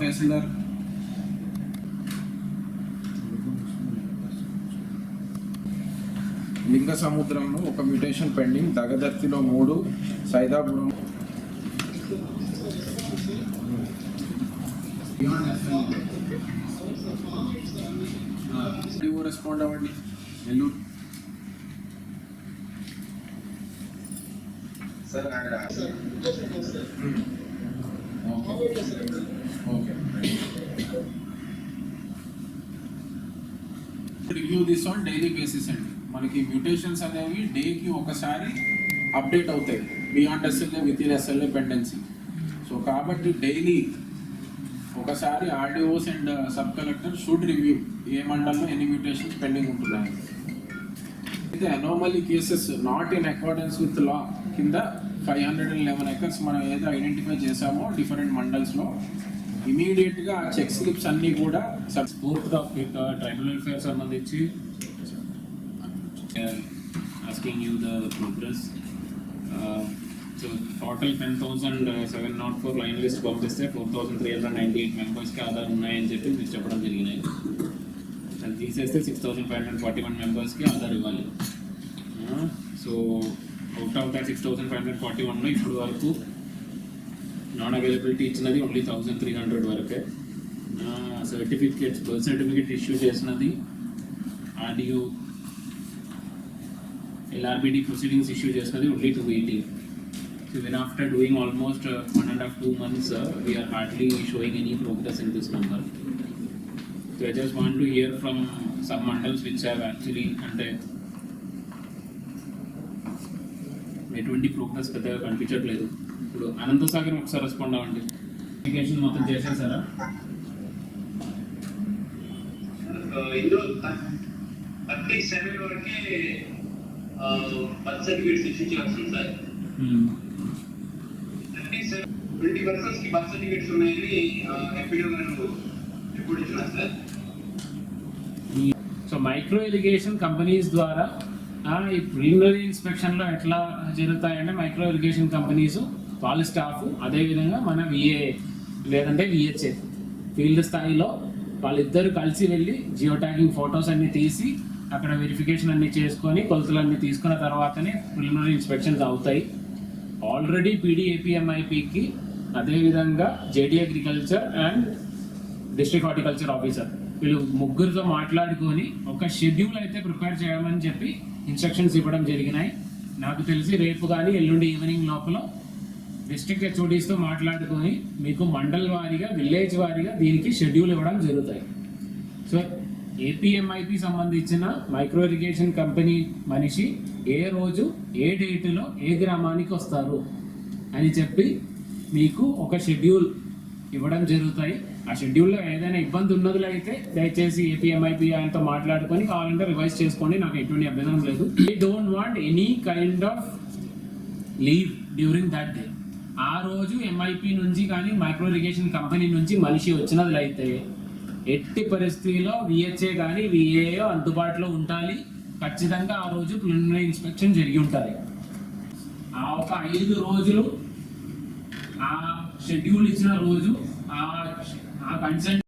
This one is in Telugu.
తహసీల్దార్. లింగ సముద్రంలో ఒక మ్యూటేషన్ పెండింగ్ దగదర్తిలో మూడు సైదాపురం రెస్పాండ్ అవ్వండి Nellore. Sir review this on daily basis అండి మనకి మ్యూటేషన్స్ అనేవి డేకి ఒకసారి అప్డేట్ అవుతాయి beyond SLA with in SLA pendency so కాబట్టి డైలీ ఒకసారి RDOs and sub collector should review ఏ మండలంలో ఎన్ని మ్యూటేషన్స్ పెండింగ్ ఉంటున్నాయి అయితే anomaly cases not in accordance with law కింద five hundred and eleven acres మనం ఏదో ఐడెంటిఫై చేసామో డిఫరెంట్ మండల్స్లో ఇమీడియట్గా ఆ చెక్ స్లిప్స్ అన్నీ కూడా sub sport topic tribal welfare సంబంధించి asking you the progress so total ten thousand seven nought four line list పంపిస్తే four thousand three hundred ninety eight మెంబర్స్కి ఆధార్ ఉన్నాయని చెప్పి మీరు చెప్పడం జరిగినాయి. అది తీసేస్తే six thousand five hundred forty one మెంబర్స్కి ఆధార్ ఇవ్వాలి. Uh, so out of that six thousand five hundred forty వన్లో ఇప్పుడు వరకు నాన్ అవైలబిలిటీ ఇచ్చినది ఓన్లీ థౌసండ్ త్రీ హండ్రెడ్ వరకే. సర్టిఫికేట్స్ బర్త్ సర్టిఫికేట్ ఇష్యూ చేసినది ఆడియో ఎల్ఆర్బిడి ప్రొసీడింగ్స్ ఇష్యూ చేసినది only two eighty so when after doing almost one and half two months we are hardly showing any progress in this number so I just want to hear from some mandals which have actually అంటే ఎటువంటి ప్రోగ్రెస్ పెద్దగా కనిపించట్లేదు. ఇప్పుడు అనంత సాగర్ ఒకసారి రెస్పాండ్ అవ్వండి. అప్లికేషన్ మొత్తం చేసేసారా ఇందులో థర్టీ సెవెన్ వరకే బర్త్ సర్టిఫికేట్స్ ఇష్యూ చేస్తుంది సార్. థర్టీ సెవెన్ ట్వంటీ పర్సన్స్కి బర్త్ సర్టిఫికేట్స్ ఉన్నాయని ఎంపీడీ గారు రిపోర్ట్ ఇచ్చినారు sir. So micro irrigation companies ద్వారా ఈ ప్రిలిమినరీ ఇన్స్పెక్షన్లో ఎట్లా జరుగుతాయంటే మైక్రో ఇరిగేషన్ కంపెనీస్ వాళ్ళ స్టాఫ్ అదేవిధంగా మన విఏ లేదంటే విహెచ్ఏ ఫీల్డ్ స్థాయిలో వాళ్ళిద్దరు కలిసి వెళ్ళి జియో ట్యాగింగ్ ఫొటోస్ అన్నీ తీసి అక్కడ వెరిఫికేషన్ అన్నీ చేసుకొని కొలతలు తీసుకున్న తర్వాతనే ప్రిలిమినరీ ఇన్స్పెక్షన్స్ అవుతాయి. ఆల్రెడీ పీడీఏపీఎంఐపికి అదేవిధంగా JD agriculture and district horticulture officer వీళ్ళు ముగ్గురితో మాట్లాడుకొని ఒక షెడ్యూల్ అయితే ప్రిపేర్ చేయమని చెప్పి ఇన్స్ట్రక్షన్స్ ఇవ్వడం జరిగినాయి. నాకు తెలిసి రేపు కానీ ఎల్లుండి ఈవినింగ్ లోపల డిస్ట్రిక్ట్ హెచ్ఓడీస్తో మాట్లాడుకొని మీకు మండల్ వారీగా విలేజ్ వారీగా దీనికి షెడ్యూల్ ఇవ్వడం జరుగుతాయి. సో ఏపీఎంఐపి సంబంధించిన మైక్రో ఇరిగేషన్ కంపెనీ మనిషి ఏ రోజు ఏ డేటులో ఏ గ్రామానికి వస్తారు అని చెప్పి మీకు ఒక షెడ్యూల్ ఇవ్వడం జరుగుతాయి. ఆ షెడ్యూల్లో ఏదైనా ఇబ్బంది ఉన్నదిలో అయితే దయచేసి ఏపీఎంఐపి ఆయనతో మాట్లాడుకొని కావాలంటే రివైజ్ చేసుకోండి. నాకు ఎటువంటి అభ్యంతరం లేదు. I don't want any kind of leave during that day ఆ రోజు ఎంఐపి నుంచి కానీ మైక్రో ఇరిగేషన్ కంపెనీ నుంచి మనిషి వచ్చినట్లయితే ఎట్టి పరిస్థితిలో విహెచ్ఏ కానీ విఏఓ అందుబాటులో ఉండాలి. ఖచ్చితంగా ఆ రోజు ప్రిలిమినరీ ఇన్స్పెక్షన్ జరిగి ఉంటుంది. ఆ ఒక ఐదు రోజులు ఆ షెడ్యూల్ ఇచ్చిన రోజు ఆ ఆ కన్సల్ట్